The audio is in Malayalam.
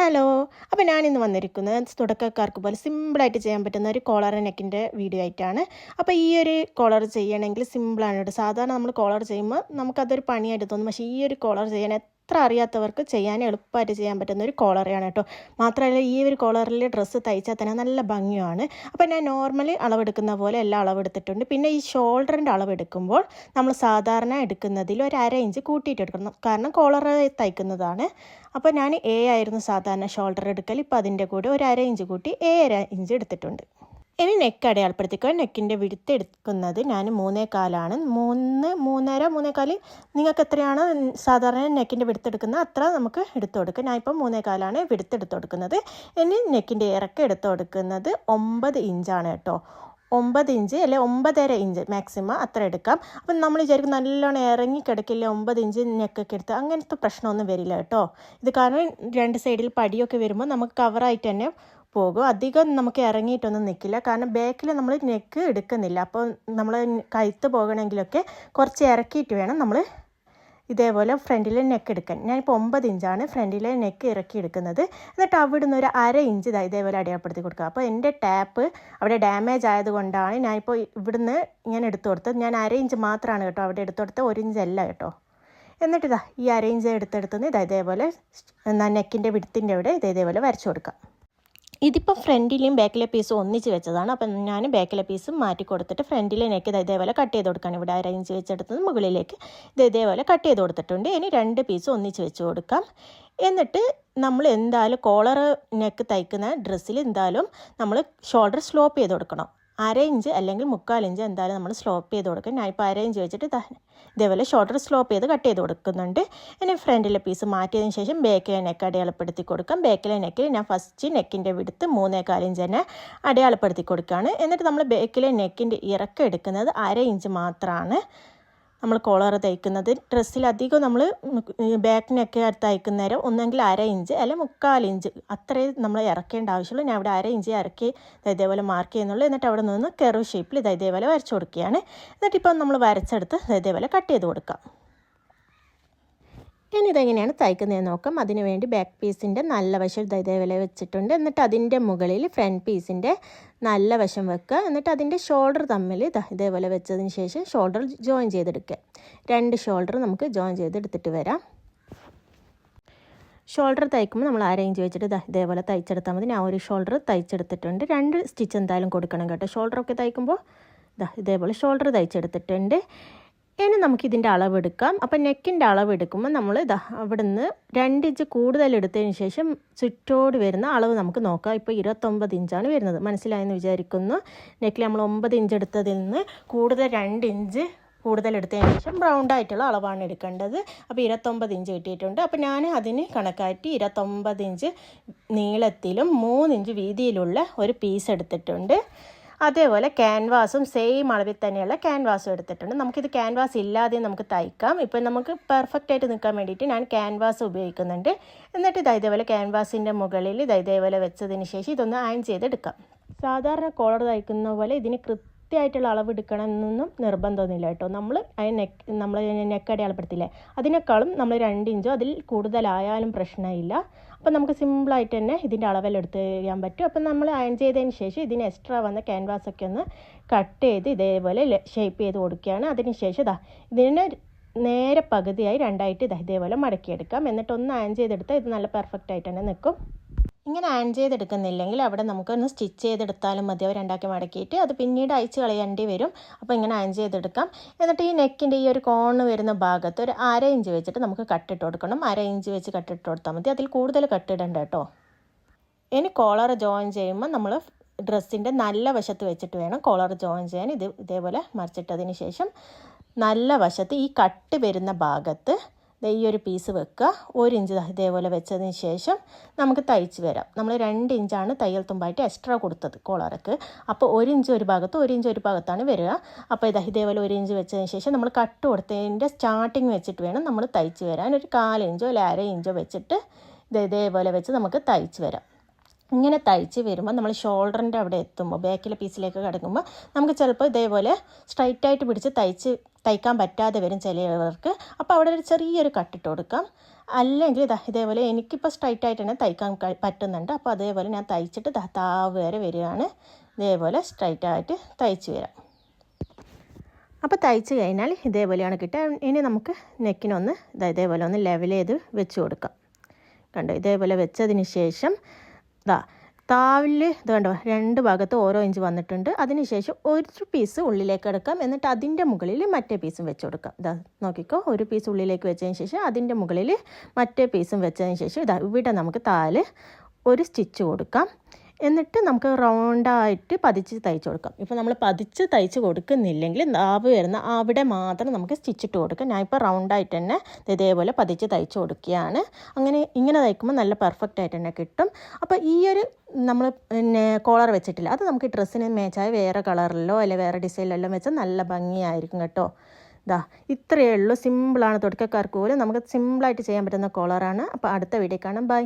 ഹലോ. അപ്പോൾ ഞാനിന്ന് വന്നിരിക്കുന്നത് തുടക്കക്കാർക്ക് പോലെ സിമ്പിളായിട്ട് ചെയ്യാൻ പറ്റുന്ന ഒരു കോളർ നെക്കിന്റെ വീഡിയോ ആയിട്ടാണ്. അപ്പോൾ ഈ ഒരു കോളർ ചെയ്യണമെങ്കിൽ സിമ്പിളാണ് കേട്ടോ. സാധാരണ നമ്മൾ കോളർ ചെയ്യുമ്പോൾ നമുക്കതൊരു പണിയായിട്ട് തോന്നും. പക്ഷേ ഈ ഒരു കോളർ ചെയ്യാൻ എത്ര അറിയാത്തവർക്ക് ചെയ്യാൻ എളുപ്പമായിട്ട് ചെയ്യാൻ പറ്റുന്ന ഒരു കോളറാണ് കേട്ടോ. മാത്രമല്ല ഈ ഒരു കോളറിൽ ഡ്രസ്സ് തയ്ച്ചാൽ തന്നെ നല്ല ഭംഗിയാണ് അപ്പോൾ ഞാൻ നോർമലി അളവെടുക്കുന്ന പോലെ എല്ലാം അളവെടുത്തിട്ടുണ്ട്. പിന്നെ ഈ ഷോൾഡറിന്റെ അളവെടുക്കുമ്പോൾ നമ്മൾ സാധാരണ എടുക്കുന്നതിൽ ഒരു അര ഇഞ്ച് കൂട്ടിയിട്ട് എടുക്കണം. കാരണം കോളർ തയ്ക്കുന്നതാണ്. അപ്പോൾ ഞാൻ എ ആയിരുന്നു സാധാരണ ഷോൾഡർ എടുക്കൽ. ഇപ്പോൾ അതിന്റെ കൂടെ ഒരു അര ഇഞ്ച് കൂട്ടി ഏഴര ഇഞ്ച് എടുത്തിട്ടുണ്ട്. ഇനി നെക്ക് അടയാളപ്പെടുത്തിക്കുക നെക്കിന്റെ വിടുത്ത് എടുക്കുന്നത് ഞാൻ മൂന്നേ കാലാണ് മൂന്ന് മൂന്നര മൂന്നേകാൽ നിങ്ങൾക്ക് എത്രയാണ് സാധാരണ നെക്കിന്റെ വിടുത്തെടുക്കുന്നത് അത്ര നമുക്ക് എടുത്തു കൊടുക്കുക ഞാൻ ഇപ്പം മൂന്നേ കാലാണ് വിടുത്തെടുത്ത് കൊടുക്കുന്നത്. ഇനി നെക്കിന്റെ ഇറക്കം എടുത്തു കൊടുക്കുന്നത് ഒമ്പത് ഇഞ്ചാണ് കേട്ടോ. ഒമ്പത് ഇഞ്ച് അല്ലെ ഒമ്പതര ഇഞ്ച് മാക്സിമം അത്ര എടുക്കാം. അപ്പം നമ്മൾ വിചാരിക്കും നല്ലോണം ഇറങ്ങി കിടക്കില്ല ഒമ്പത് ഇഞ്ച് നെക്കൊക്കെ എടുത്ത്. അങ്ങനത്തെ പ്രശ്നമൊന്നും വരില്ല കേട്ടോ. ഇത് കാരണം രണ്ട് സൈഡിൽ പടിയൊക്കെ വരുമ്പോൾ നമുക്ക് കവറായിട്ട് തന്നെ പോകും. അധികം നമുക്ക് ഇറങ്ങിയിട്ടൊന്നും നിൽക്കില്ല കാരണം ബാക്കിൽ നമ്മൾ നെക്ക് എടുക്കുന്നില്ല. അപ്പോൾ നമ്മൾ കഴുത്ത് പോകണമെങ്കിലൊക്കെ കുറച്ച് ഇറക്കിയിട്ട് വേണം നമ്മൾ ഇതേപോലെ ഫ്രണ്ടിൽ നെക്ക് എടുക്കാൻ. ഞാനിപ്പോൾ ഒമ്പത് ഇഞ്ചാണ് ഫ്രണ്ടിലെ നെക്ക് ഇറക്കി എടുക്കുന്നത്. എന്നിട്ട് അവിടെ നിന്ന് ഒരു അര ഇഞ്ച് ഇതാ ഇതേപോലെ അടയാളപ്പെടുത്തി കൊടുക്കുക. അപ്പോൾ എന്റെ ടാപ്പ് അവിടെ ഡാമേജ് ആയതുകൊണ്ടാണ് ഞാനിപ്പോൾ ഇവിടുന്ന് ഇങ്ങനെ എടുത്തു കൊടുത്തത്. ഞാൻ അര ഇഞ്ച് മാത്രമാണ് കേട്ടോ അവിടെ എടുത്തു കൊടുത്തത്. ഒരു ഇഞ്ച് അല്ല കേട്ടോ. എന്നിട്ട് ഇതാ ഈ അര ഇഞ്ച് എടുത്തെടുത്തുനിന്ന് ഇതാ ഇതേപോലെ നെക്കിന്റെ വിടുത്തിന്റെ അവിടെ ഇതേ ഇതേപോലെ വരച്ചു കൊടുക്കാം ഇതിപ്പോൾ ഫ്രണ്ടിലെയും ബാക്കിലെ പീസും ഒന്നിച്ച് വെച്ചതാണ്. അപ്പം ഞാൻ ബാക്കിലെ പീസും മാറ്റി കൊടുത്തിട്ട് ഫ്രണ്ടിലെ നെക്ക് ഇതേപോലെ കട്ട് ചെയ്ത് കൊടുക്കാൻ ഇവിടെ അരയിഞ്ച് വെച്ചെടുത്തത് മുകളിലേക്ക് ഇത് ഇതേപോലെ കട്ട് ചെയ്ത് കൊടുത്തിട്ടുണ്ട്. ഇനി രണ്ട് പീസും ഒന്നിച്ച് വെച്ച് കൊടുക്കാം. എന്നിട്ട് നമ്മൾ എന്തായാലും കോളർ നെക്ക് തയ്ക്കുന്ന ഡ്രസ്സിൽ എന്തായാലും നമ്മൾ ഷോൾഡർ സ്ലോപ്പ് ചെയ്ത് കൊടുക്കണം. അര ഇഞ്ച് അല്ലെങ്കിൽ മുക്കാൽ ഇഞ്ച് എന്തായാലും നമ്മൾ സ്ലോപ്പ് ചെയ്ത് കൊടുക്കും. ഞാൻ ഇപ്പോൾ അര ഇഞ്ച് വെച്ചിട്ട് ഇതേപോലെ ഷോർട്ടർ സ്ലോപ്പ് ചെയ്ത് കട്ട് ചെയ്ത് കൊടുക്കുന്നുണ്ട്. ഇനി ഫ്രണ്ടിലെ പീസ് മാറ്റിയതിന് ശേഷം ബാക്കിലെ നെക്ക് അടയാളപ്പെടുത്തി കൊടുക്കാം. ബാക്കിലെ നെക്കിൽ ഞാൻ ഫസ്റ്റ് നെക്കിന്റെ വിടുത്ത് മൂന്നേകാൽ ഇഞ്ച് തന്നെ അടയാളപ്പെടുത്തി കൊടുക്കുകയാണ്. എന്നിട്ട് നമ്മൾ ബാക്കിലെ നെക്കിന്റെ ഇറക്കം എടുക്കുന്നത് അര ഇഞ്ച് മാത്രമാണ് നമ്മൾ കോളർ തയ്ക്കുന്നത് ഡ്രസ്സിൽ അധികം നമ്മൾ ബാക്കിനൊക്കെ തയ്ക്കുന്നേരം ഒന്നെങ്കിൽ അര ഇഞ്ച് അല്ലെ മുക്കാൽ ഇഞ്ച് അത്രയും നമ്മൾ ഇറക്കേണ്ട ആവശ്യമുള്ളൂ. ഞാൻ ഇവിടെ അര ഇഞ്ച് ഇറക്കി ഇതേപോലെ മാർക്ക് ചെയ്യുന്നുള്ളൂ. എന്നിട്ട് അവിടെ നിന്ന് കെറു ഷേപ്പിൽ ഇതേപോലെ വരച്ചു കൊടുക്കുകയാണ്. എന്നിട്ട് ഇപ്പം നമ്മൾ വരച്ചെടുത്ത് ഇതേപോലെ കട്ട് ചെയ്ത് കൊടുക്കാം. ഇനി ഇതെങ്ങനെയാണ് തയ്ക്കുന്നതെന്ന് നോക്കാം. അതിന് വേണ്ടി ബാക്ക് പീസിന്റെ നല്ല വശം ഇതേപോലെ വെച്ചിട്ടുണ്ട്. എന്നിട്ട് അതിന്റെ മുകളിൽ ഫ്രണ്ട് പീസിന്റെ നല്ല വശം വെക്കുക. എന്നിട്ട് അതിന്റെ ഷോൾഡർ തമ്മിൽ ഇതാ ഇതേപോലെ വെച്ചതിന് ശേഷം ഷോൾഡർ ജോയിൻ ചെയ്തെടുക്കുക. രണ്ട് ഷോൾഡർ നമുക്ക് ജോയിൻ ചെയ്തെടുത്തിട്ട് വരാം. ഷോൾഡർ തയ്ക്കുമ്പോൾ നമ്മൾ അരേഞ്ച് വെച്ചിട്ട് ഇതാ ഇതേപോലെ തയ്ച്ചെടുത്താൽ മതി. ഞാൻ ഒരു ഷോൾഡർ തയ്ച്ചെടുത്തിട്ടുണ്ട്. രണ്ട് സ്റ്റിച്ച് എന്തായാലും കൊടുക്കണം കേട്ടോ. ഷോൾഡറൊക്കെ തയ്ക്കുമ്പോൾ ഇതാ ഇതേപോലെ ഷോൾഡർ തയ്ച്ചെടുത്തിട്ടുണ്ട്. ഇനി നമുക്കിതിന്റെ അളവെടുക്കാം. അപ്പം നെക്കിന്റെ അളവെടുക്കുമ്പോൾ നമ്മൾ ഇതാ അവിടെ നിന്ന് രണ്ട് ഇഞ്ച് കൂടുതൽ എടുത്തതിന് ശേഷം ചുറ്റോട് വരുന്ന അളവ് നമുക്ക് നോക്കാം. ഇപ്പോൾ ഇരുപത്തൊമ്പത് ഇഞ്ചാണ് വരുന്നത്. മനസ്സിലായെന്ന് വിചാരിക്കുന്നു. നെക്കിൽ നമ്മൾ ഒമ്പത് ഇഞ്ച് എടുത്തതിൽ നിന്ന് കൂടുതൽ രണ്ട് ഇഞ്ച് കൂടുതൽ എടുത്തതിന് ശേഷം ബ്രൗൺ ആയിട്ടുള്ള അളവാണ് എടുക്കേണ്ടത്. അപ്പോൾ ഇരുപത്തൊമ്പത് ഇഞ്ച് കിട്ടിയിട്ടുണ്ട്. അപ്പോൾ ഞാൻ അതിന് കണക്കാക്കി ഇരുപത്തൊമ്പത് ഇഞ്ച് നീളത്തിലും മൂന്ന് ഇഞ്ച് വീതിയിലുള്ള ഒരു പീസ് എടുത്തിട്ടുണ്ട്. അതേപോലെ ക്യാൻവാസും സെയിം അളവിൽ തന്നെയുള്ള ക്യാൻവാസും എടുത്തിട്ടുണ്ട്. നമുക്കിത് ക്യാൻവാസ് ഇല്ലാതെയും നമുക്ക് തയ്ക്കാം. ഇപ്പം നമുക്ക് പെർഫെക്റ്റ് ആയിട്ട് നിൽക്കാൻ വേണ്ടിയിട്ട് ഞാൻ ക്യാൻവാസ് ഉപയോഗിക്കുന്നുണ്ട്. എന്നിട്ട് ഇതാ ഇതേപോലെ ക്യാൻവാസിന്റെ മുകളിൽ ഇത് ഇതേപോലെ വെച്ചതിന് ശേഷം ഇതൊന്ന് അയൺ ചെയ്തെടുക്കാം. സാധാരണ കോളർ തയ്ക്കുന്ന പോലെ ഇതിന് കൃത്യമായിട്ടുള്ള അളവ് എടുക്കണമെന്നൊന്നും നിർബന്ധമൊന്നുമില്ല കേട്ടോ. നമ്മൾ അതിന് നെക്ക് നമ്മൾ നെക്ക് അടയാളപ്പെടുത്തില്ലേ അതിനേക്കാളും നമ്മൾ രണ്ട് ഇഞ്ചോ അതിൽ കൂടുതലായാലും പ്രശ്നമില്ല. അപ്പം നമുക്ക് സിമ്പിളായിട്ട് തന്നെ ഇതിന്റെ അളവെല്ലാം ചെയ്യാൻ പറ്റും. അപ്പം നമ്മൾ അയൺ ചെയ്തതിന് ശേഷം ഇതിന് എക്സ്ട്രാ വന്ന ക്യാൻവാസൊക്കെ ഒന്ന് കട്ട് ചെയ്ത് ഇതേപോലെ ഷേപ്പ് ചെയ്ത് കൊടുക്കുകയാണ്. അതിന് ശേഷം ഇതാ ഇതിന് നേരെ പകുതിയായി രണ്ടായിട്ട് ഇതാ ഇതേപോലെ മടക്കിയെടുക്കാം. എന്നിട്ട് ഒന്ന് അയൺ ചെയ്തെടുത്താൽ ഇത് നല്ല പെർഫെക്റ്റ് ആയിട്ട് തന്നെ നിൽക്കും. ഇങ്ങനെ അയൺ ചെയ്തെടുക്കുന്നില്ലെങ്കിൽ അവിടെ നമുക്കൊന്ന് സ്റ്റിച്ച് ചെയ്തെടുത്താലും മതി. അവർ രണ്ടാക്കി മടക്കിയിട്ട് അത് പിന്നീട് അയച്ച് കളയേണ്ടി വരും. അപ്പോൾ ഇങ്ങനെ അയൺ ചെയ്തെടുക്കാം. എന്നിട്ട് ഈ നെക്കിന്റെ ഈ ഒരു കോണ് വരുന്ന ഭാഗത്ത് ഒരു അര ഇഞ്ച് വെച്ചിട്ട് നമുക്ക് കട്ടിട്ട് കൊടുക്കണം. അര ഇഞ്ച് വെച്ച് കട്ടിട്ട് കൊടുത്താൽ മതി. അതിൽ കൂടുതൽ കട്ടിടണ്ട കേട്ടോ. ഇനി കോളർ ജോയിൻ ചെയ്യുമ്പോൾ നമ്മൾ ഡ്രസ്സിന്റെ നല്ല വശത്ത് വെച്ചിട്ട് വേണം കോളർ ജോയിൻ ചെയ്യാൻ. ഇത് ഇതേപോലെ മറിച്ചിട്ടതിന് ശേഷം നല്ല വശത്ത് ഈ കട്ട് വരുന്ന ഭാഗത്ത് ഈ ഒരു പീസ് വെക്കുക. ഒരു ഇഞ്ച് ഇതേപോലെ വെച്ചതിന് ശേഷം നമുക്ക് തയ്ച്ച് വരാം. നമ്മൾ രണ്ട് ഇഞ്ചാണ് തയ്യൽ തുമ്പായിട്ട് എക്സ്ട്രാ കൊടുത്തത് കോളറക്ക്. അപ്പോൾ ഒരു ഇഞ്ച് ഒരു ഭാഗത്ത് ഒരു ഇഞ്ച് ഒരു ഭാഗത്താണ് വരിക. അപ്പോൾ ഇതാ ഇതേപോലെ ഒരു ഇഞ്ച് വെച്ചതിന് ശേഷം നമ്മൾ കട്ട് കൊടുത്തതിന്റെ സ്റ്റാർട്ടിങ് വെച്ചിട്ട് വേണം നമ്മൾ തയ്ച്ച് വരാൻ. ഒരു കാലിഞ്ചോ അല്ലെ അര ഇഞ്ചോ വെച്ചിട്ട് ഇത് ഇതേപോലെ വെച്ച് നമുക്ക് തയ്ച്ച് വരാം. ഇങ്ങനെ തയ്ച്ച് വരുമ്പോൾ നമ്മൾ ഷോൾഡറിന്റെ അവിടെ എത്തുമ്പോൾ ബാക്കിലെ പീസിലേക്ക് കിടക്കുമ്പോൾ നമുക്ക് ചിലപ്പോൾ ഇതേപോലെ സ്ട്രൈറ്റായിട്ട് പിടിച്ച് തയ്ച്ച് തയ്ക്കാൻ പറ്റാതെ വരും ചിലവർക്ക്. അപ്പോൾ അവിടെ ഒരു ചെറിയൊരു കട്ടിട്ട് കൊടുക്കാം. അല്ലെങ്കിൽ ഇതാ ഇതേപോലെ എനിക്കിപ്പോൾ സ്ട്രൈറ്റ് ആയിട്ട് തന്നെ തയ്ക്കാൻ പറ്റുന്നുണ്ട്. അപ്പോൾ അതേപോലെ ഞാൻ തയ്ച്ചിട്ട് താവ് വരെ വരികയാണ്. ഇതേപോലെ സ്ട്രൈറ്റ് ആയിട്ട് തയ്ച്ച് വരാം. അപ്പോൾ തയ്ച്ച് കഴിഞ്ഞാൽ ഇതേപോലെയാണ് കിട്ടുക. ഇനി നമുക്ക് നെക്കിനൊന്ന് ഇതാ ഇതേപോലെ ഒന്ന് ലെവൽ ചെയ്ത് വെച്ച് കൊടുക്കാം. കണ്ടോ? ഇതേപോലെ വെച്ചതിന് ശേഷം ഇതാ താവിൽ ഇത് കണ്ടോ രണ്ട് ഭാഗത്ത് ഓരോ ഇഞ്ച് വന്നിട്ടുണ്ട്. അതിനുശേഷം ഒരു പീസ് ഉള്ളിലേക്ക് എടുക്കാം. എന്നിട്ട് അതിന്റെ മുകളിൽ മറ്റേ പീസും വെച്ച് കൊടുക്കാം. ഇതാ നോക്കിക്കോ ഒരു പീസ് ഉള്ളിലേക്ക് വെച്ചതിന് ശേഷം അതിന്റെ മുകളിൽ മറ്റേ പീസും വെച്ചതിന് ശേഷം ഇതാ ഇവിടെ നമുക്ക് താൽ ഒരു സ്റ്റിച്ച് കൊടുക്കാം. എന്നിട്ട് നമുക്ക് റൗണ്ടായിട്ട് പതിച്ച് തയ്ച്ച് കൊടുക്കാം. ഇപ്പോൾ നമ്മൾ പതിച്ച് തയ്ച്ച് കൊടുക്കുന്നില്ലെങ്കിൽ നാവ് വരുന്ന അവിടെ മാത്രം നമുക്ക് സ്റ്റിച്ചിട്ട് കൊടുക്കാം. ഞാൻ ഇപ്പോൾ റൗണ്ടായിട്ട് തന്നെ ഇതേപോലെ പതിച്ച് തയ്ച്ച് കൊടുക്കുകയാണ്. അങ്ങനെ ഇങ്ങനെ തയ്ക്കുമ്പോൾ നല്ല പെർഫെക്റ്റ് ആയിട്ട് തന്നെ കിട്ടും. അപ്പോൾ ഈ ഒരു നമ്മൾ പിന്നെ കോളർ വെച്ചിട്ടില്ല. അത് നമുക്ക് ഡ്രസ്സിന് മേച്ചായ വേറെ കളറിലോ അല്ലെങ്കിൽ വേറെ ഡിസൈനിലെല്ലാം വെച്ചാൽ നല്ല ഭംഗിയായിരിക്കും കേട്ടോ. ഇതാ ഇത്രയേ ഉള്ളൂ. സിമ്പിളാണ് തുടക്കക്കാർക്ക് പോലും നമുക്ക് സിമ്പിളായിട്ട് ചെയ്യാൻ പറ്റുന്ന കോളറാണ് അപ്പോൾ അടുത്ത വീഡിയോ കാണാം. ബൈ